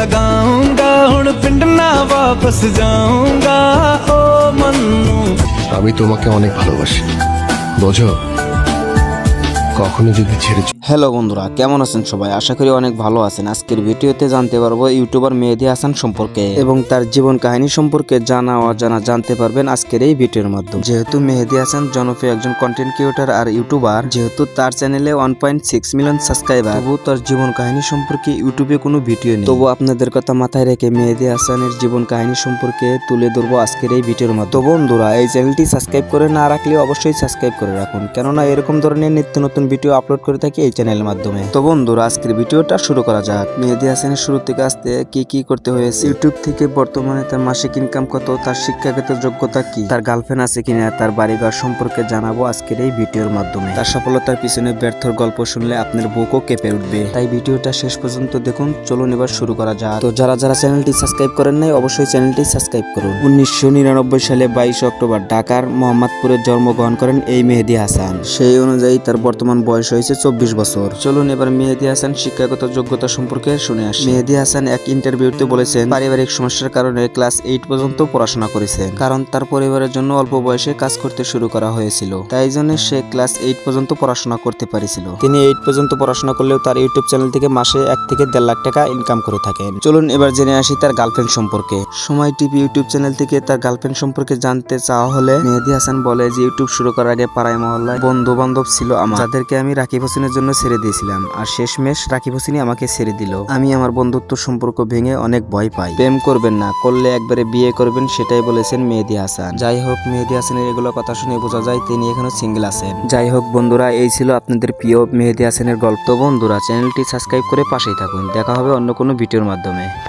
ਲਗਾਉਂਗਾ ਹੁਣ ਪਿੰਡ ਨਾ ਵਾਪਸ ਜਾਊਂਗਾ ਓ ਮੰਨੂ আমি তোমাকে অনেক ভালোবাসি বোঝো কখনো যদি ছেড়ে চ- হ্যালো বন্ধুরা, কেমন আছেন সবাই? আশা করি অনেক ভালো আছেন। আজকের ভিডিওতে জানতে পারব ইউটিউবার মেহেদি হাসান সম্পর্কে এবং তার জীবন কাহিনী সম্পর্কে জানা, অজানা জানতে পারবেন আজকের এই ভিডিওর মাধ্যমে। যেহেতু মেহেদি হাসান জনপ্রিয় একজন কন্টেন্ট ক্রিয়েটর আর ইউটিউবার, যেহেতু তার চ্যানেলে one point six million subscriber তবু তার জীবন কাহিনী সম্পর্কে ইউটিউবে কোনো ভিডিও নেই। তবু আপনাদের কথা মাথায় রেখে মেহেদি হাসানের জীবন কাহিনী সম্পর্কে তুলে ধরবো আজকের এই ভিডিওর মাধ্যমে। তো বন্ধুরা, এই চ্যানেলটি সাবস্ক্রাইব করে না রাখলে অবশ্যই সাবস্ক্রাইব করে রাখুন। কেননা এরকম ধরনের নিত্য নতুন ভিডিও আপলোড করে থাকি, এই চ্যানেলের মাধ্যমে। তো বন্ধুরা, আজকের ভিডিওটা শুরু করা যাক। মেহেদি হাসানের শুরু থেকে আসতে কি কি করতে হয়েছে? ইউটিউব থেকে বর্তমানে তার মাসিক ইনকাম কত? তার শিক্ষাগত যোগ্যতা কি? তার গার্লফ্রেন্ড আছে কিনা? তার বাড়িঘর সম্পর্কে জানাব আজকের এই ভিডিওর মাধ্যমে। তার সফলতার পিছনে ব্যর্থর গল্প শুনলে আপনার বুকও কেঁপে উঠবে। তাই ভিডিওটা শেষ পর্যন্ত দেখুন। চলুন এবার শুরু করা যাক। তো যারা যারা চ্যানেলটি সাবস্ক্রাইব করেন নাই, অবশ্যই চ্যানেলটি সাবস্ক্রাইব করুন। উনিশশো নিরানব্বই সালে বাইশে অক্টোবর ঢাকার মোহাম্মদপুরে জন্মগ্রহণ করেন এই মেহেদি হাসান। সেই অনুযায়ী তার বর্তমান বয়স হয়েছে চব্বিশ বছর। চলুন এবার মেহেদি হাসান শিক্ষাগত যোগ্যতা সম্পর্কে শুনে আসি। মেহেদি হাসান এক ইন্টারভিউতে বলেছেন, পারিবারিক সমস্যার কারণে ক্লাস এইট পর্যন্ত পড়াশোনা করেছেন, কারণ তার পরিবারের জন্য অল্প বয়সে কাজ করতে শুরু করা হয়েছিল। তাই জন্য সে ক্লাস এইট পর্যন্ত পড়াশোনা করতে পারেছিল। তিনি এইট পর্যন্ত পড়াশোনা করলেও তার ইউটিউব চ্যানেল থেকে মাসে এক থেকে দেড় লাখ টাকা ইনকাম করে থাকেন। চলুন এবার জেনে আসি তার গার্লফ্রেন্ড সম্পর্কে। সময় টিভি ইউটিউব চ্যানেল থেকে তার গার্লফ্রেন্ড সম্পর্কে জানতে চাওয়া হলে মেহেদি হাসান বলে যে, ইউটিউব শুরু করার আগে পাড়ায় মহল্লায় বন্ধু বান্ধব ছিল আমার। যাদেরকে আমি রাকিব হোসেনের জন্য ছেড়ে দিয়েছিলাম। আর শেষমেশ রাকিব হোসেনই আমাকে ছেড়ে দিল। আমি আমার বন্ধুত্ব সম্পর্ক ভেঙে অনেক ভয় পাই। প্রেম করবেন না, করলে একবারে বিয়ে করবেন, সেটাই বলেছেন মেহেদি হাসান। যাই হোক, মেহেদি হাসানের এগুলো কথা শুনে বোঝা যায় তিনি এখনও সিঙ্গেল আছেন। যাই হোক, বন্ধুরা, এই ছিল আপনাদের প্রিয় মেহেদি হাসানের গল্প। বন্ধুরা, চ্যানেলটি সাবস্ক্রাইব করে পাশেই থাকুন। দেখা হবে অন্য কোনো ভিডিওর মাধ্যমে।